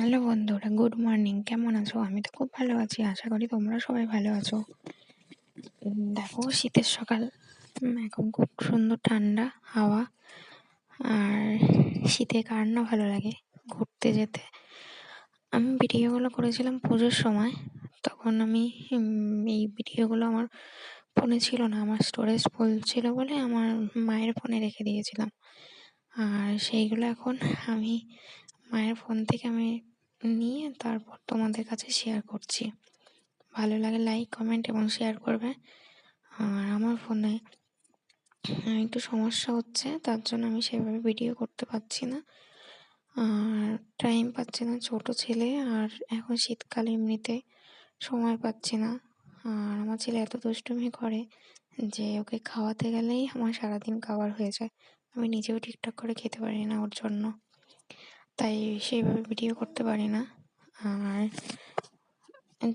Hello বন্ধুরা, good morning. কেমন আছো? আমি তো খুব ভালো আছি। আশা করি তোমরা সবাই ভালো আছো। দেখো, শীতের সকাল। এখন খুব সুন্দর ঠান্ডা হাওয়া। আর শীতে কার না ভালো লাগে ঘুরতে যেতে। আমি ভিডিওগুলো করেছিলাম পুজোর সময়। তখন আমি এই ভিডিওগুলো আমার ফোনে ছিল না। আমার স্টোরেজ ফুল ছিল বলে আমার মায়ের ফোনে রেখে দিয়েছিলাম। আর সেইগুলো এখন আমি মায়ের ফোন থেকে আমি নিয়ে তারপর তোমাদের কাছে শেয়ার করছি। ভালো লাগে লাইক কমেন্ট এবং শেয়ার করবে। আর আমার ফোনে একটু সমস্যা হচ্ছে, তার জন্য আমি সেভাবে ভিডিও করতে পারছি না। আর টাইম পাচ্ছি না ছোট ছেলে, আর এখন শীতকাল এমনিতে সময় পাচ্ছি না। আর আমার ছেলে এত দুষ্টুমি করে যে ওকে খাওয়াতে গেলেই আমার সারাদিন খাবার হয়ে যায়। আমি নিজেও ঠিকঠাক করে খেতে পারি না ওর জন্য। তাই সেইভাবে ভিডিও করতে পারি না। আর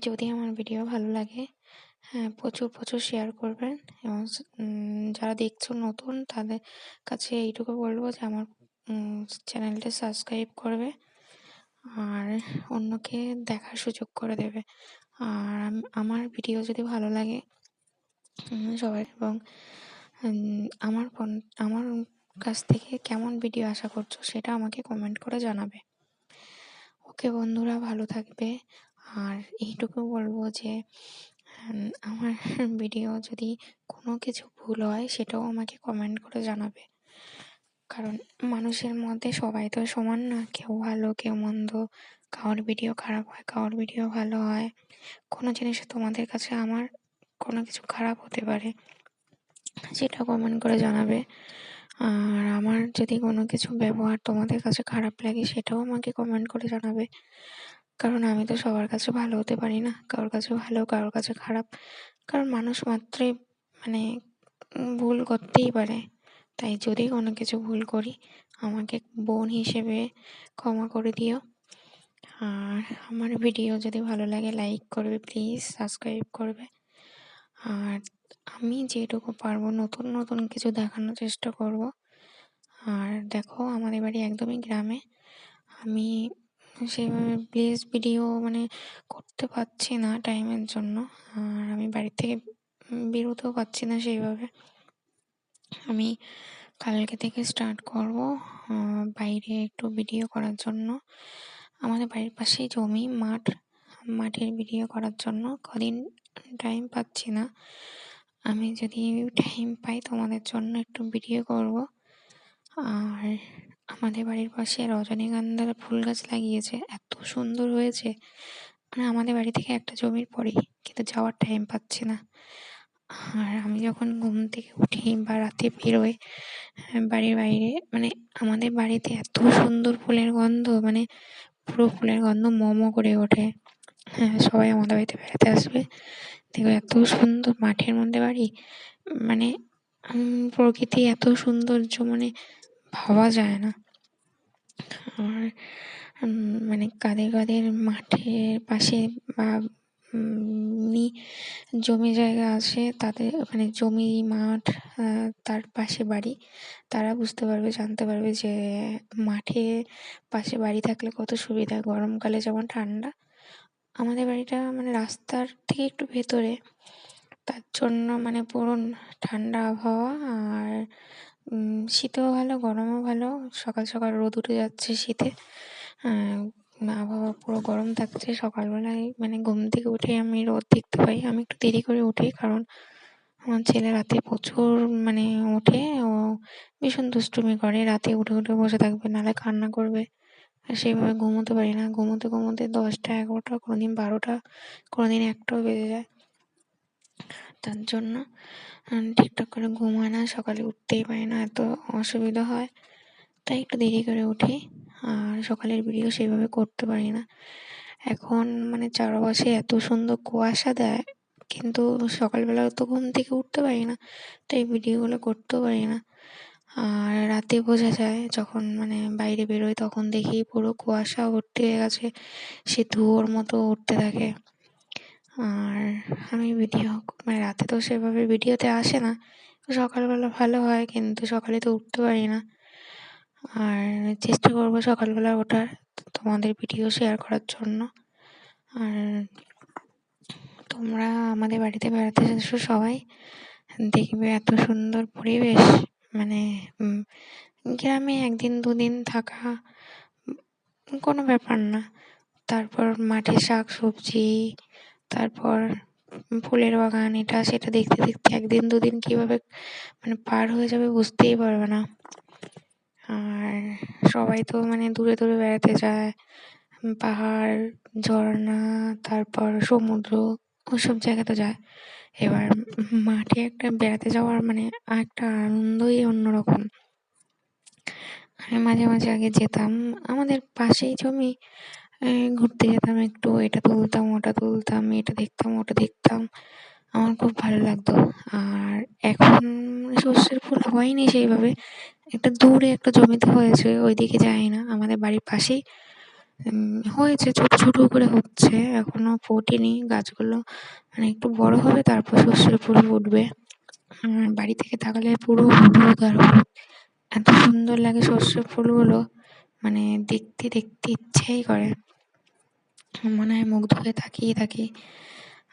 যদি আমার ভিডিও ভালো লাগে হ্যাঁ প্রচুর প্রচুর শেয়ার করবেন এবং যারা দেখছ নতুন, তাদের কাছে এইটুকু বলব যে আমার চ্যানেলটা সাবস্ক্রাইব করবে আর অন্যকে দেখার সুযোগ করে দেবে। আর আমার ভিডিও যদি ভালো লাগে সবাই এবং আমার আমার কাছ থেকে কেমন ভিডিও আশা করছ সেটা আমাকে কমেন্ট করে জানাবে। ওকে বন্ধুরা, ভালো থাকবে। আর এইটুকু বলব যে আমার ভিডিও যদি কোনো কিছু ভুল হয় সেটাও আমাকে কমেন্ট করে জানাবে। কারণ মানুষের মধ্যে সবাই তো সমান না। কেউ ভালো, কেউ মন্দ। কারোর ভিডিও খারাপ হয়, কারোর ভিডিও ভালো হয়। কোনো জিনিস তোমাদের কাছে আমার কোনো কিছু খারাপ হতে পারে সেটা কমেন্ট করে জানাবে। আর আমার যদি কোনো কিছু ব্যবহার তোমাদের কাছে খারাপ লাগে, সেটাও আমাকে কমেন্ট করে জানাবে। কারণ আমি তো সবার কাছে ভালো হতে পারি না। কারোর কাছে ভালো, কারোর কাছে খারাপ। কারণ মানুষ মাত্রই মানে ভুল করতেই পারে। তাই যদি কোনো কিছু ভুল করি, আমাকে বোন হিসেবে ক্ষমা করে দিও। আর আমার ভিডিও যদি ভালো লাগে লাইক করবে প্লিজ সাবস্ক্রাইব করবে। আর আমি যেটুকু পারব নতুন নতুন কিছু দেখানোর চেষ্টা করব। আর দেখো, আমাদের বাড়ি একদমই গ্রামে। আমি সেভাবে প্লিজ ভিডিও মানে করতে পারছি না টাইমের জন্য। আর আমি বাড়ি থেকে বেরোতেও পারছি না সেইভাবে। আমি কালকে থেকে স্টার্ট করব বাইরে একটু ভিডিও করার জন্য। আমাদের বাড়ির পাশেই জমি, মাঠ। মাঠের ভিডিও করার জন্য কদিন টাইম পাচ্ছি না। আমি যদি টাইম পাই তোমাদের জন্য একটু ভিডিও করব। আর আমাদের বাড়ির পাশে রজনীগন্ধার ফুল গাছ লাগিয়েছে এত সুন্দর হয়েছে। মানে আমাদের বাড়ি থেকে একটা জমির পরেই কিন্তু যাওয়ার টাইম পাচ্ছি না। আর আমি যখন ঘুম থেকে উঠি বা রাতে বেরোই হ্যাঁ, বাড়ির বাইরে মানে আমাদের বাড়িতে এত সুন্দর ফুলের গন্ধ মানে পুরো ফুলের গন্ধ মোমো করে ওঠে। হ্যাঁ সবাই আমাদের বাড়িতে বেড়াতে আসবে। দেখবে এত সুন্দর মাঠের মধ্যে বাড়ি। মানে প্রকৃতি এত সৌন্দর্য মানে ভাবা যায় না। আর মানে কাদের কাদের মাঠের পাশে বা জমি জায়গা আছে তাদের মানে জমি, মাঠ তার পাশে বাড়ি। তারা বুঝতে পারবে, জানতে পারবে যে মাঠে পাশে বাড়ি থাকলে কত সুবিধা। গরমকালে যেমন ঠান্ডা আমাদের বাড়িটা মানে রাস্তার থেকে একটু ভেতরে। তার জন্য মানে পুরো ঠান্ডা আবহাওয়া আর শীতেও ভালো, গরমও ভালো। সকাল সকাল রোদ উঠে যাচ্ছে শীতে। আবহাওয়া পুরো গরম থাকছে। সকালবেলায় মানে ঘুম থেকে উঠে আমি রোদ দেখতে পাই। আমি একটু দেরি করে উঠি কারণ আমার ছেলে রাতে প্রচুর মানে ওঠে। ও ভীষণ দুষ্টুমি করে। রাতে উঠে উঠে বসে থাকবে, নাহলে কান্না করবে। আর সেইভাবে ঘুমোতে পারি না। ঘুমোতে ঘুমোতে দশটা, এগারোটা, কোনোদিন বারোটা, কোনোদিন একটাও বেজে যায়। তার জন্য ঠিকঠাক করে ঘুম হয় না, সকালে উঠতেই পারি না, এত অসুবিধা হয়। তাই একটু দেরি করে উঠি, আর সকালের ভিডিও সেইভাবে করতে পারি না। এখন মানে চারপাশে এত সুন্দর কুয়াশা দেয়, কিন্তু সকালবেলা তো ঘুম থেকে উঠতে পারি না, তাই ভিডিওগুলো করতেও পারি না। আর রাতে বোঝা যায় যখন মানে বাইরে বেরোই তখন দেখি পুরো কুয়াশা ভর্তি হয়ে গেছে, সে ধুয়োর মতো উঠতে থাকে। আর আমি ভিডিও মানে রাতে তো সেভাবে ভিডিওতে আসে না, সকালবেলা ভালো হয় কিন্তু সকালে তো উঠতে পারি না। আর চেষ্টা করব সকালবেলা ওঠার তোমাদের ভিডিও শেয়ার করার জন্য। আর তোমরা আমাদের বাড়িতে বেড়াতে এসো সবাই, দেখবে এত সুন্দর পরিবেশ। মানে গ্রামে একদিন দুদিন থাকা কোনো ব্যাপার না। তারপর মাঠে শাক সবজি, তারপর ফুলের বাগান, এটা সেটা দেখতে দেখতে একদিন দুদিন কীভাবে মানে পার হয়ে যাবে বুঝতেই পারবে না। আর সবাই তো মানে দূরে দূরে বেড়াতে যায়। পাহাড়, ঝর্ণা, তারপর সমুদ্র। ওসব জায়গাতে যায়। এবার মাঠে একটা বেড়াতে যাওয়ার মানে একটা আনন্দই অন্যরকম। আমি মাঝে মাঝে আগে যেতাম, আমাদের পাশেই জমি ঘুরতে যেতাম একটু, এটা তুলতাম, ওটা তুলতাম, এটা দেখতাম, ওটা দেখতাম। আমার খুব ভালো লাগতো। আর এখন সর্ষের ফুল হয়নি সেইভাবে। একটা দূরে একটা জমিতে হয়েছে, ওইদিকে যাই না। আমাদের বাড়ির পাশেই হয়েছে, ছোট ছোট করে হচ্ছে। এখনও ফোটেনি। গাছগুলো মানে একটু বড় হবে, তারপর সর্ষের ফুল ফুটবে। বাড়ি থেকে তাকালে পুরো হলুদ এত সুন্দর লাগে সর্ষের ফুলগুলো। মানে দেখতে দেখতে ইচ্ছেই করে। মনে হয় মুগ্ধ হয়ে তাকিয়ে থাকি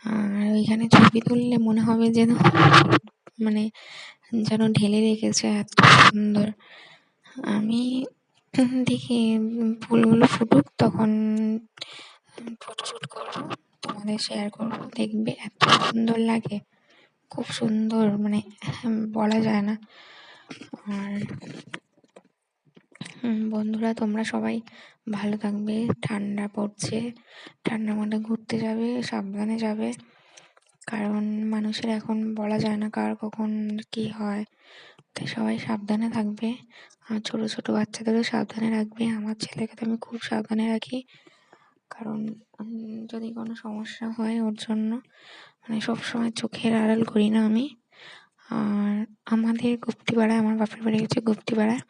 আর ওইখানে ছবি তুললে মনে হবে যেন মানে যেন ঢেলে রেখেছে, এত সুন্দর। আমি দেখি ফুলগুলো ফুটুক, তখন ফটোশ্যুট করব, তোমাদের শেয়ার করব। দেখবে এত সুন্দর লাগে, খুব সুন্দর মানে বলা যায় না। আর বন্ধুরা, তোমরা সবাই ভালো থাকবে, ঠান্ডা পড়ছে, ঠান্ডার মধ্যে ঘুরতে যাবে, সাবধানে যাবে। কারণ মানুষের এখন বলা যায় না কার কখন কি হয়। তাই সবাই সাবধানে থাকবে। আর ছোটো ছোটো বাচ্চাদেরও সাবধানে রাখবে। আমার ছেলেকে তো আমি খুব সাবধানে রাখি। কারণ যদি কোনো সমস্যা হয় ওর জন্য মানে সবসময় চোখের আড়াল করি না আমি। আর আমাদের গুপ্তিপাড়ায়, আমার বাপের বাড়ি হচ্ছে গুপ্তিপাড়ায়,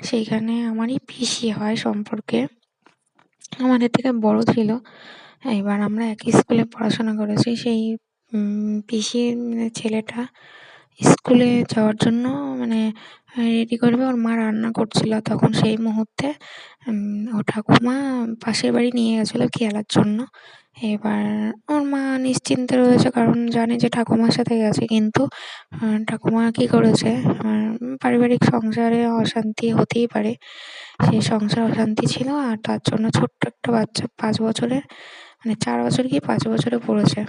সেইখানে আমারই পিসি হয় সম্পর্কে। আমাদের থেকে বড় ছিল। এবার আমরা একই স্কুলে পড়াশোনা করেছি, সেই পিসির ছেলেটা স্কুলে যাওয়ার জন্য মানে রেডি করবে। ওর মা রান্না করছিল তখন সেই মুহূর্তে। ও ঠাকুমা পাশের বাড়ি নিয়ে গেছিল খেলার জন্য। এবার ওর মা নিশ্চিন্তে রয়েছে, কারণ জানে যে ঠাকুমার সাথে গেছে, কিন্তু ঠাকুমা কী করেছে? পারিবারিক সংসারে অশান্তি হতেই পারে। সেই সংসার অশান্তি ছিল, আর তার জন্য ছোট্ট একটা বাচ্চা, পাঁচ বছরের মানে চার বছর কি পাঁচ বছরে পড়েছে।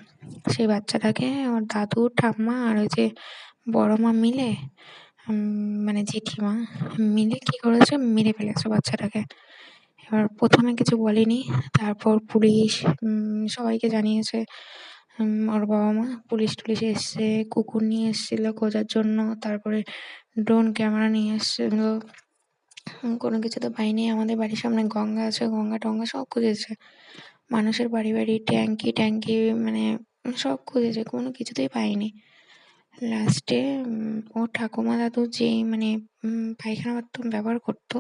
সেই বাচ্চাটাকে ওর দাদু, ঠাম্মা আর ওই যে বড় মা মিলে মানে জেঠিমা মিলে কী করেছে? মেরে ফেলেছে বাচ্চাটাকে। এবার প্রথমে কিছু বলেনি, তারপর পুলিশ সবাইকে জানিয়েছে ওর বাবা মা পুলিশ টুলিশ এসছে, কুকুর নিয়ে এসেছিল খোঁজার জন্য, তারপরে ড্রোন ক্যামেরা নিয়ে এসেছিল। কোনো কিছু তো পাইনি, আমাদের বাড়ির সামনে গঙ্গা আছে, গঙ্গা টঙ্গা সব খুঁজেছে। মানুষের বাড়ি বাড়ি ট্যাঙ্কি ট্যাঙ্কি মানে সব খুঁজেছে কোনো কিছুতেই পায়নি লাস্টে ও ঠাকুমা দাদু যেই মানে পায়খানা বাথরুম ব্যবহার করতো,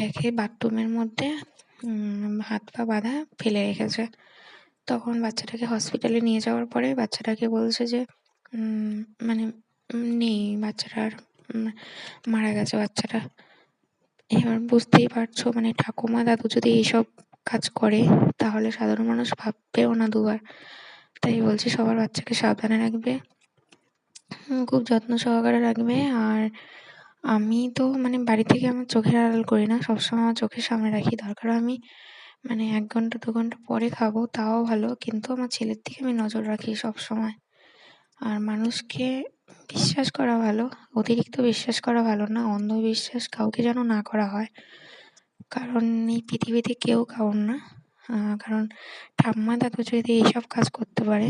দেখে বাথরুমের মধ্যে হাত পা বাঁধা ফেলে রেখেছে। তখন বাচ্চাটাকে হসপিটালে নিয়ে যাওয়ার পরে বাচ্চাটাকে বলছে যে মানে নেই বাচ্চাটার মারা গেছে বাচ্চাটা। এবার বুঝতেই পারছ মানে ঠাকুমা দাদু যদি এইসব কাজ করে, তাহলে সাধারণ মানুষ ভাববেও না দুবার। তাই বলছি সবার বাচ্চাকে সাবধানে রাখবে। খুব যত্ন সহকারে রাখবে। আর আমি তো মানে বাড়ি থেকে আমার চোখের আড়াল করি না, সবসময় আমার চোখের সামনে রাখি। দরকার আমি মানে এক ঘণ্টা, দু ঘণ্টা পরে খাব, তাও ভালো। কিন্তু আমার ছেলের দিকে আমি নজর রাখি সবসময়। আর মানুষকে বিশ্বাস করা ভালো, অতিরিক্ত বিশ্বাস করা ভালো না, অন্ধবিশ্বাস কাউকে যেন না করা হয়। কারণ এই পৃথিবীতে কেউ কারোর না। কারণ ঠাম্মা দাদু যদি এইসব কাজ করতে পারে,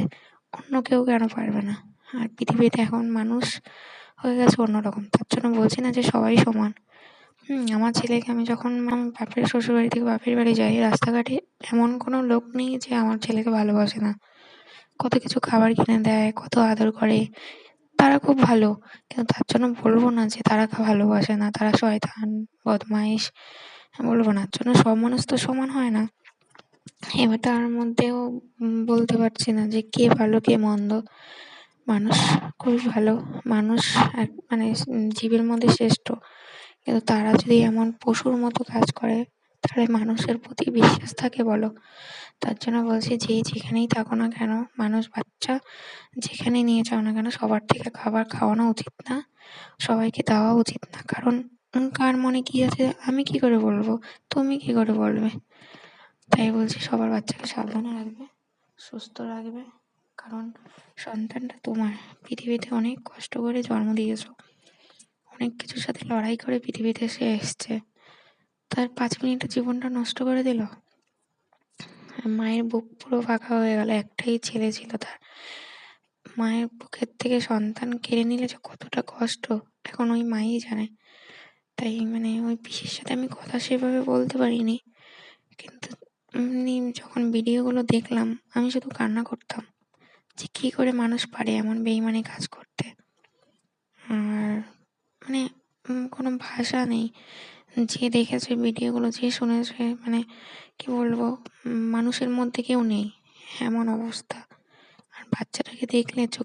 অন্য কেউ কেন পারবে না? আর পৃথিবীতে এখন মানুষ হয়ে গেছে অন্যরকম। তার জন্য বলছি না যে সবাই সমান। আমার ছেলেকে আমি যখন বাপের শ্বশুরবাড়ি থেকে বাপের বাড়ি যাই, রাস্তাঘাটে এমন কোনো লোক নেই যে আমার ছেলেকে ভালোবাসে না। কত কিছু খাবার কিনে দেয়, কত আদর করে। তারা খুব ভালো। কিন্তু তার জন্য বলব না যে তারা ভালোবাসে না। তারা শয়তান, বদমাইশ। বলব না। জন্য সব মানুষ তো সমান হয় না। এবার তার মধ্যেও বলতে পারছি না যে কে ভালো, কে মন্দ। মানুষ খুবই ভালো। মানুষ এক মানে জীবের মধ্যে শ্রেষ্ঠ। কিন্তু তারা যদি এমন পশুর মতো কাজ করে, তাহলে মানুষের প্রতি বিশ্বাস থাকে, বলো। তার জন্য বলছি, যে যেখানেই থাকো না কেন, মানুষ, বাচ্চা যেখানে নিয়ে যাও না কেন, সবার থেকে খাবার খাওয়ানো উচিত না। সবাইকে দেওয়া উচিত না। কারণ কার মনে কী আছে? আমি কী করে বলব? তুমি কী করে বলবে? তাই বলছি সবার বাচ্চাকে সাবধানে রাখবে, সুস্থ রাখবে, কারণ সন্তানটা তোমার পৃথিবীতে অনেক কষ্ট করে জন্ম দিয়েছ। অনেক কিছুর সাথে লড়াই করে পৃথিবীতে সে এসছে। তার পাঁচ মিনিটের জীবনটা নষ্ট করে দিল। মায়ের বুক পুরো ফাঁকা হয়ে গেল, একটাই ছেলে ছিল তার। মায়ের বুকের থেকে সন্তান কেড়ে নিলে যে কতটা কষ্ট, এখন ওই মাই জানে। তাই মানে ওই পিসির সাথে আমি কথা সেভাবে বলতে পারিনি। কিন্তু এমনি যখন ভিডিওগুলো দেখলাম, আমি শুধু কান্না করতাম যে কী করে মানুষ পারে এমন বেইমানি কাজ করতে। আর মানে কোনো ভাষা নেই। যে দেখেছে ভিডিওগুলো, যে শুনেছে মানে কি বলব, মানুষের মধ্যে কেউ নেই, এমন অবস্থা। আর বাচ্চাটাকে দেখলে চোখ